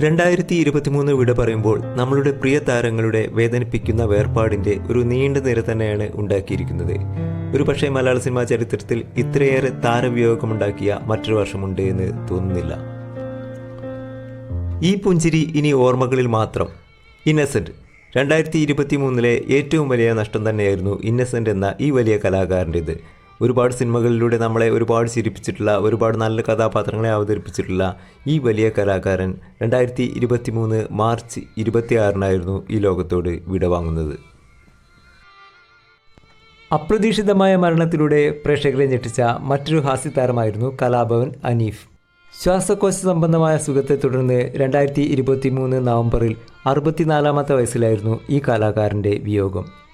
രണ്ടായിരത്തി ഇരുപത്തിമൂന്ന് വിട പറയുമ്പോൾ നമ്മളുടെ പ്രിയ താരങ്ങളുടെ വേദനിപ്പിക്കുന്ന വേർപാടിന്റെ ഒരു നീണ്ട നിര തന്നെയാണ് ഉണ്ടാക്കിയിരിക്കുന്നത്. ഒരു പക്ഷേ മലയാള സിനിമാ ചരിത്രത്തിൽ ഇത്രയേറെ താരവിയോഗമുണ്ടാക്കിയ മറ്റൊരു വർഷമുണ്ട് എന്ന് തോന്നുന്നില്ല. ഈ പുഞ്ചിരി ഇനി ഓർമ്മകളിൽ മാത്രം. ഇന്നസെന്റ്. രണ്ടായിരത്തി ഇരുപത്തി മൂന്നിലെ ഏറ്റവും വലിയ നഷ്ടം തന്നെയായിരുന്നു ഇന്നസെന്റ് എന്ന ഈ വലിയ കലാകാരന്റേത് ഒരുപാട് സിനിമകളിലൂടെ നമ്മളെ ഒരുപാട് ചിരിപ്പിച്ചിട്ടുള്ള ഒരുപാട് നല്ല കഥാപാത്രങ്ങളെ അവതരിപ്പിച്ചിട്ടുള്ള ഈ വലിയ കലാകാരൻ രണ്ടായിരത്തി ഇരുപത്തി മൂന്ന് മാർച്ച് ഇരുപത്തിയാറിനായിരുന്നു ഈ ലോകത്തോട് വിടവാങ്ങുന്നത് അപ്രതീക്ഷിതമായ മരണത്തിലൂടെ പ്രേക്ഷകരെ ഞെട്ടിച്ച മറ്റൊരു ഹാസ്യ താരമായിരുന്നു കലാഭവൻ അനീഫ്. ശ്വാസകോശ സംബന്ധമായ സുഖത്തെ തുടർന്ന് രണ്ടായിരത്തി ഇരുപത്തി മൂന്ന് നവംബറിൽ അറുപത്തിനാലാമത്തെ വയസ്സിലായിരുന്നു ഈ കലാകാരന്റെ വിയോഗം.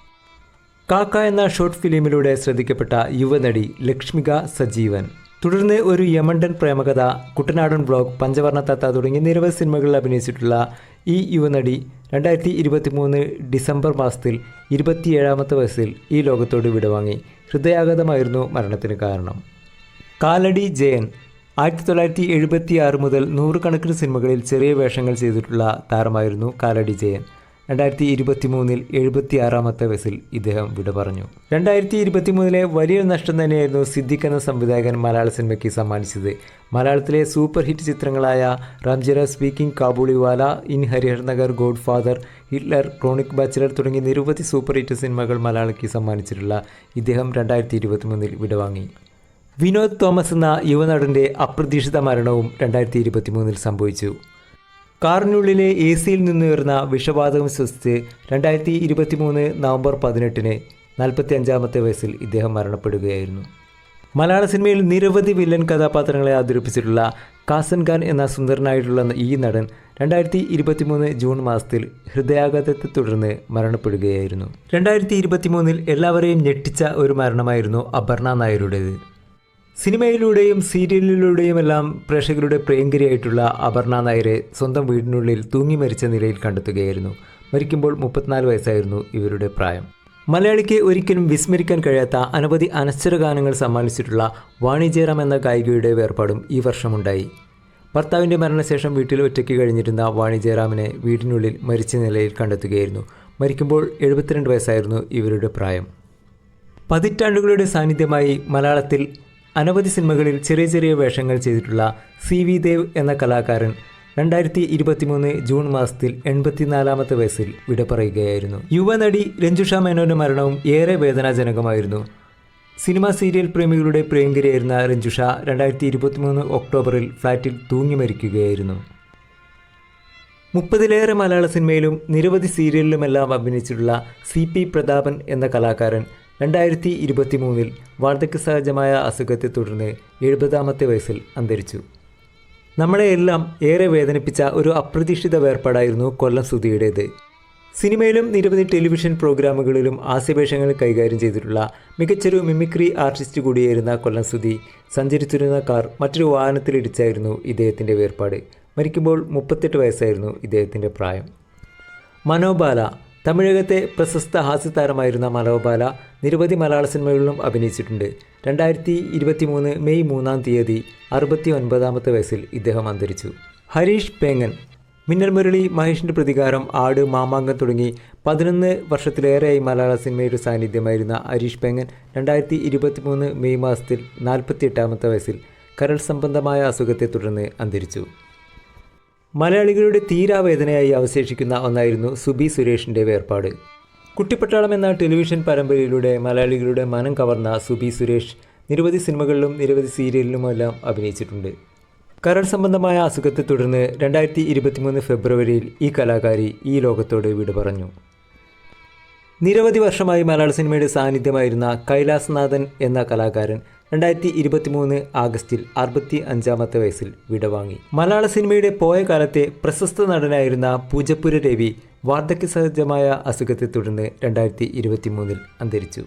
കാക്ക എന്ന ഷോർട്ട് ഫിലിമിലൂടെ ശ്രദ്ധിക്കപ്പെട്ട യുവനടി ലക്ഷ്മിക സജീവൻ. തുടർന്ന് ഒരു യമണ്ടൻ പ്രേമകഥ കുട്ടനാടൻ ബ്ലോഗ് പഞ്ചവർണ തത്ത തുടങ്ങിയ നിരവധി സിനിമകളിൽ അഭിനയിച്ചിട്ടുള്ള ഈ യുവനടി രണ്ടായിരത്തി ഇരുപത്തി മൂന്ന് ഡിസംബർ മാസത്തിൽ ഇരുപത്തിയേഴാമത്തെ വയസ്സിൽ ഈ ലോകത്തോട് വിടവാങ്ങി. ഹൃദയാഘാതമായിരുന്നു മരണത്തിന് കാരണം. കാലടി ജയൻ ആയിരത്തി തൊള്ളായിരത്തി എഴുപത്തി ആറ് മുതൽ നൂറുകണക്കിന് സിനിമകളിൽ ചെറിയ വേഷങ്ങൾ ചെയ്തിട്ടുള്ള താരമായിരുന്നു കാലടി ജയൻ. രണ്ടായിരത്തി ഇരുപത്തി മൂന്നിൽ എഴുപത്തി ആറാമത്തെ വയസ്സിൽ ഇദ്ദേഹം വിട പറഞ്ഞു. രണ്ടായിരത്തി ഇരുപത്തി മൂന്നിലെ വലിയൊരു നഷ്ടം തന്നെയായിരുന്നു സിദ്ദിഖ് എന്ന സംവിധായകൻ മലയാള സിനിമയ്ക്ക് സമ്മാനിച്ചത്. മലയാളത്തിലെ സൂപ്പർ ഹിറ്റ് ചിത്രങ്ങളായ റംജിറ speaking Kabuliwala in Harihar Nagar godfather Hitler chronic bachelor തുടങ്ങി നിരവധി സൂപ്പർ ഹിറ്റ് സിനിമകൾ മലയാളിക്ക് സമ്മാനിച്ചിട്ടുള്ള ഇദ്ദേഹം രണ്ടായിരത്തി ഇരുപത്തി മൂന്നിൽ വിടവാങ്ങി വിനോദ് തോമസ് എന്ന യുവനടന്റെ അപ്രതീക്ഷിത മരണവും രണ്ടായിരത്തി ഇരുപത്തി മൂന്നിൽ സംഭവിച്ചു. കാറിനുള്ളിലെ എ സിയിൽ നിന്നുയർന്ന വിഷവാതകം ശ്വസിച്ച് രണ്ടായിരത്തി ഇരുപത്തി മൂന്ന് നവംബർ പതിനെട്ടിന് നാൽപ്പത്തി അഞ്ചാമത്തെ വയസ്സിൽ ഇദ്ദേഹം മരണപ്പെടുകയായിരുന്നു. മലയാള സിനിമയിൽ നിരവധി വില്ലൻ കഥാപാത്രങ്ങളെ അവതരിപ്പിച്ചിട്ടുള്ള കാസൻ ഖാൻ എന്ന സുന്ദരനായിട്ടുള്ള ഈ നടൻ രണ്ടായിരത്തി ഇരുപത്തി മൂന്ന് ജൂൺ മാസത്തിൽ ഹൃദയാഘാതത്തെ തുടർന്ന് മരണപ്പെടുകയായിരുന്നു. രണ്ടായിരത്തി ഇരുപത്തി മൂന്നിൽ എല്ലാവരെയും ഞെട്ടിച്ച ഒരു മരണമായിരുന്നു അപർണ നായരുടേത്. സിനിമയിലൂടെയും സീരിയലിലൂടെയും എല്ലാം പ്രേക്ഷകരുടെ പ്രിയങ്കരിയായിട്ടുള്ള അപർണ നായരെ സ്വന്തം വീടിനുള്ളിൽ തൂങ്ങി മരിച്ച നിലയിൽ കണ്ടെത്തുകയായിരുന്നു. മരിക്കുമ്പോൾ മുപ്പത്തിനാല് വയസ്സായിരുന്നു ഇവരുടെ പ്രായം. മലയാളിക്ക് ഒരിക്കലും വിസ്മരിക്കാൻ കഴിയാത്ത അനവധി അനശ്വര ഗാനങ്ങൾ സമ്മാനിച്ചിട്ടുള്ള വാണിജ്യറാം എന്ന ഗായികയുടെ വേർപാടും ഈ വർഷമുണ്ടായി. ഭർത്താവിന്റെ മരണശേഷം വീട്ടിൽ ഒറ്റയ്ക്ക് കഴിഞ്ഞിരുന്ന വാണി ജയറാമിനെ വീടിനുള്ളിൽ മരിച്ച നിലയിൽ കണ്ടെത്തുകയായിരുന്നു. മരിക്കുമ്പോൾ എഴുപത്തിരണ്ട് വയസ്സായിരുന്നു ഇവരുടെ പ്രായം. പതിറ്റാണ്ടുകളുടെ സാന്നിധ്യമായി മലയാളത്തിൽ അനവധി സിനിമകളിൽ ചെറിയ ചെറിയ വേഷങ്ങൾ ചെയ്തിട്ടുള്ള സി വി ദേവ് എന്ന കലാകാരൻ രണ്ടായിരത്തി ഇരുപത്തിമൂന്ന് ജൂൺ മാസത്തിൽ എൺപത്തിനാലാമത്തെ വയസ്സിൽ വിട പറയുകയായിരുന്നു. യുവനടി രഞ്ജുഷ മേനോന്റെ മരണവും ഏറെ വേദനാജനകമായിരുന്നു. സിനിമാ സീരിയൽ പ്രേമികളുടെ പ്രിയങ്കരിയായിരുന്ന രഞ്ജുഷ രണ്ടായിരത്തി ഇരുപത്തിമൂന്ന് ഒക്ടോബറിൽ ഫ്ളാറ്റിൽ തൂങ്ങി മരിക്കുകയായിരുന്നു. മുപ്പതിലേറെ മലയാള സിനിമയിലും നിരവധി സീരിയലിലുമെല്ലാം അഭിനയിച്ചിട്ടുള്ള സി പി പ്രതാപൻ എന്ന കലാകാരൻ രണ്ടായിരത്തി ഇരുപത്തി മൂന്നിൽ വാർദ്ധക്യ സഹജമായ അസുഖത്തെ തുടർന്ന് എഴുപതാമത്തെ വയസ്സിൽ അന്തരിച്ചു. നമ്മളെയെല്ലാം ഏറെ വേദനിപ്പിച്ച ഒരു അപ്രതീക്ഷിത വേർപാടായിരുന്നു കൊല്ലം സുധിയുടേത്. സിനിമയിലും നിരവധി ടെലിവിഷൻ പ്രോഗ്രാമുകളിലും ആസ്യവേഷങ്ങൾ കൈകാര്യം ചെയ്തിട്ടുള്ള മികച്ചൊരു മിമിക്രി ആർട്ടിസ്റ്റ് കൂടിയായിരുന്ന കൊല്ലം സുധി സഞ്ചരിച്ചിരുന്ന കാർ മറ്റൊരു വാഹനത്തിലിടിച്ചായിരുന്നു ഇദ്ദേഹത്തിന്റെ വേർപാട്. മരിക്കുമ്പോൾ മുപ്പത്തെട്ട് വയസ്സായിരുന്നു ഇദ്ദേഹത്തിന്റെ പ്രായം. മനോബാല തമിഴകത്തെ പ്രശസ്ത ഹാസ്യതാരമായിരുന്ന മനോബാല നിരവധി മലയാള സിനിമകളിലും അഭിനയിച്ചിട്ടുണ്ട്. രണ്ടായിരത്തി ഇരുപത്തി മൂന്ന് മെയ് മൂന്നാം തീയതി അറുപത്തി ഒൻപതാമത്തെ വയസ്സിൽ ഇദ്ദേഹം അന്തരിച്ചു. ഹരീഷ് പേങ്ങൻ മിന്നൽ മുരളി മഹേഷിന്റെ പ്രതികാരം ആട് മാമാങ്കം തുടങ്ങി പതിനൊന്ന് വർഷത്തിലേറെയായി മലയാള സിനിമയുടെ സാന്നിധ്യമായിരുന്ന ഹരീഷ് പേങ്ങൻ രണ്ടായിരത്തി ഇരുപത്തി മൂന്ന് മെയ് മാസത്തിൽ നാൽപ്പത്തി എട്ടാമത്തെ വയസ്സിൽ കരൾ സംബന്ധമായ അസുഖത്തെ തുടർന്ന് അന്തരിച്ചു. മലയാളികളുടെ തീരാവേദനയായി അവശേഷിക്കുന്ന ഒന്നായിരുന്നു സുബി സുരേഷിന്റെ വേർപാട്. കുട്ടിപ്പട്ടാളം എന്ന ടെലിവിഷൻ പരമ്പരയിലൂടെ മലയാളികളുടെ മനം കവർന്ന സുബി സുരേഷ് നിരവധി സിനിമകളിലും നിരവധി സീരിയലിലുമെല്ലാം അഭിനയിച്ചിട്ടുണ്ട്. കരൾ സംബന്ധമായ അസുഖത്തെ തുടർന്ന് രണ്ടായിരത്തി ഇരുപത്തിമൂന്ന് ഫെബ്രുവരിയിൽ ഈ കലാകാരി ഈ ലോകത്തോട് വിട പറഞ്ഞു. നിരവധി വർഷമായി മലയാള സിനിമയുടെ സാന്നിധ്യമായിരുന്ന കൈലാസ്നാഥൻ എന്ന കലാകാരൻ രണ്ടായിരത്തി ഇരുപത്തി മൂന്ന് ആഗസ്റ്റിൽ അറുപത്തി അഞ്ചാമത്തെ വയസ്സിൽ വിടവാങ്ങി. മലയാള സിനിമയുടെ പോയ കാലത്തെ പ്രശസ്ത നടനായിരുന്ന പൂജപ്പുര രവി വാർദ്ധക്യ സഹജമായ അസുഖത്തെ തുടർന്ന് രണ്ടായിരത്തി ഇരുപത്തി മൂന്നിൽ അന്തരിച്ചു.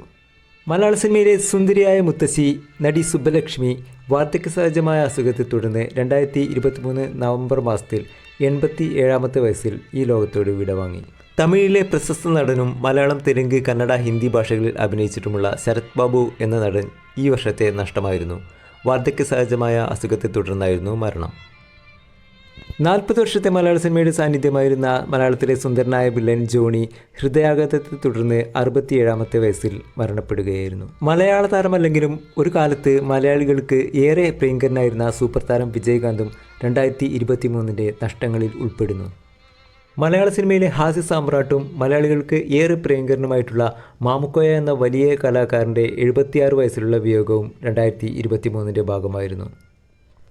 മലയാള സിനിമയിലെ സുന്ദരിയായ മുത്തശ്ശി നടി സുബ്ബലക്ഷ്മി വാർദ്ധക്യ സഹജമായ അസുഖത്തെ തുടർന്ന് രണ്ടായിരത്തി ഇരുപത്തി മൂന്ന് നവംബർ മാസത്തിൽ എൺപത്തി ഏഴാമത്തെ വയസ്സിൽ ഈ ലോകത്തോട് വിടവാങ്ങി തമിഴിലെ പ്രശസ്ത നടനും മലയാളം തെലുങ്ക് കന്നഡ ഹിന്ദി ഭാഷകളിൽ അഭിനയിച്ചിട്ടുമുള്ള ശരത് ബാബു എന്ന നടൻ ഈ വർഷത്തെ നഷ്ടമായിരുന്നു. വാർദ്ധക്യ സഹജമായ അസുഖത്തെ തുടർന്നായിരുന്നു മരണം. നാൽപ്പത് വർഷത്തെ മലയാള സിനിമയുടെ സാന്നിധ്യമായിരുന്ന മലയാളത്തിലെ സുന്ദരനായ വില്ലൻ ജോണി ഹൃദയാഘാതത്തെ തുടർന്ന് അറുപത്തിയേഴാമത്തെ വയസ്സിൽ മരണപ്പെടുകയായിരുന്നു. മലയാള താരമല്ലെങ്കിലും ഒരു കാലത്ത് മലയാളികൾക്ക് ഏറെ പ്രിയങ്കരനായിരുന്ന സൂപ്പർ താരം വിജയകാന്തും രണ്ടായിരത്തി ഇരുപത്തി മൂന്നിന്റെ നഷ്ടങ്ങളിൽ ഉൾപ്പെടുന്നു. മലയാള സിനിമയിലെ ഹാസ്യ സാമ്രാട്ടും മലയാളികൾക്ക് ഏറെ പ്രിയങ്കരനുമായിട്ടുള്ള മാമുക്കോയ എന്ന വലിയ കലാകാരന്റെ എഴുപത്തിയാറ് വയസ്സിലുള്ള വിയോഗവും രണ്ടായിരത്തി ഇരുപത്തി മൂന്നിന്റെ ഭാഗമായിരുന്നു.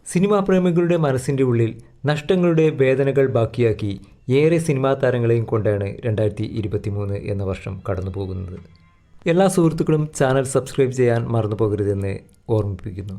സിനിമാ പ്രേമികളുടെ മനസ്സിന്റെ ഉള്ളിൽ നഷ്ടങ്ങളുടെ വേദനകൾ ബാക്കിയാക്കി ഏറെ സിനിമാ താരങ്ങളെയും കൊണ്ടാണ് രണ്ടായിരത്തി ഇരുപത്തി മൂന്ന് എന്ന വർഷം കടന്നു പോകുന്നത് എല്ലാ സുഹൃത്തുക്കളും ചാനൽ സബ്സ്ക്രൈബ് ചെയ്യാൻ മറന്നു പോകരുതെന്ന് ഓർമ്മിപ്പിക്കുന്നു.